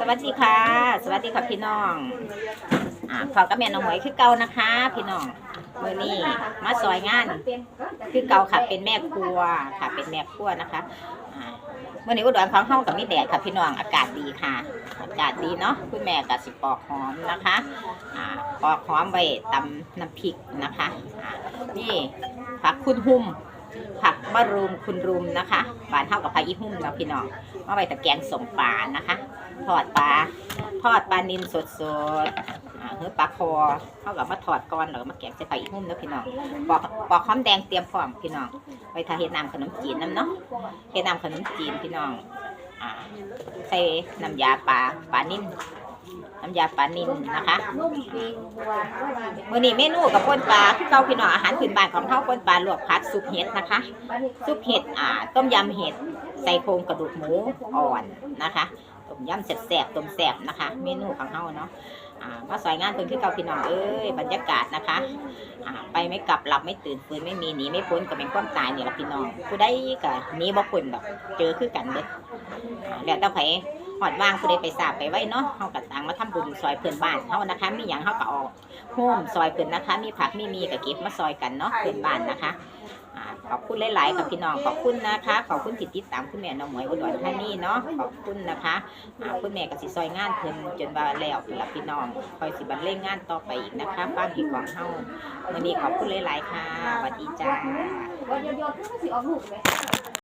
สวัสดีค่ะ สวัสดีค่ะพี่น้องอ่าพอกับแม่น้องหมวยคือเก่านะคะ พี่น้องมือนี้มาซอยงานคือเก่าค่ะเป็นแม่ครัวค่ะ เป็นแม่ครัวนะคะอ่าเมื่อนี้อุดรของเฮากับมีแดดค่ะพี่น้องอากาศดีค่ะ อากาศดีเนาะคุณแม่กับสิปอกหอมนะคะอ่าปอกหอมไว้ตำน้ำพริกนะคะอ่านี่ผักคุณหุ่ม ผักมะรุมคุณรุมนะคะบานเท่ากับผักอีหุ่มเนาะพี่น้องมาไว้ตะแกงสมปลานะคะทอดปลาทอดปลานิลสดสดๆอ่าเฮ้อปลาคอเท่ากับมาทอดก่อนแล้วก็มาแกงใส่ผักอีหุ่มเนาะพี่น้องปอกปอกหอมแดงเตรียมพร้อมพี่น้องไว้ทาเฮ็ดน้ำขนมจีนน้ำเนาะเฮ็ดน้ำขนมจีนพี่น้องอ่าใส่น้ำยาปลาปลานิ่ม น้ำยาปลานิ่มนะคะมื่อนี้เมนูกับป่นปลาคือเกาพี่น้องอาหารพื้นบ้านของเฮาป่นปลาลวกผัดซุปเห็ดนะคะ ซุปเห็ดอ่าต้มยำเห็ดใส่โครงกระดูกหมูอ่อนนะคะต้มยำแซ่บๆต้มแซ่บนะคะ เมนูของเฮาเนาะอ่ามาสอยงานเพิ่นคือเกาพี่น้องเอ้ยบรรยากาศนะคะไปไม่กลับหลับไม่ตื่นฟื้นไม่มีหนีไม่พ้นก็เป็นความตายนี่แหละพี่น้องผู้ใดก็หนีบ่พ้นดอกเจอคือกันเด้อแล้วแต่ไผ หอดว่างผู้ใดไปทราบไปไว้เนาะเฮาก็ต่างมาทำบุญซอยเพื่อนบ้านเฮานะคะ มีหยังเฮาก็ออกโฮมซอยเพิ่อนนะคะ มีผักมีมีกับเก็บมาซอยกันเนาะเพื่อนบ้านนะคะขอบคุณหลาย ๆ ค่ะพี่น้องขอบคุณนะคะ ขอบคุณที่ติดตามคุณแม่น้องหมวยอุดรธานีเนาะขอบคุณนะคะคุณแม่ก็สิซอยงานเพิ่นจนว่าแล้วพุ่นล่ะพี่น้องคอยสิบันเร่งงานต่อไปอีกนะคะความผิดของเฮาวันนี้ขอบคุณหลาย ๆ ค่ะสวัสดีจ้า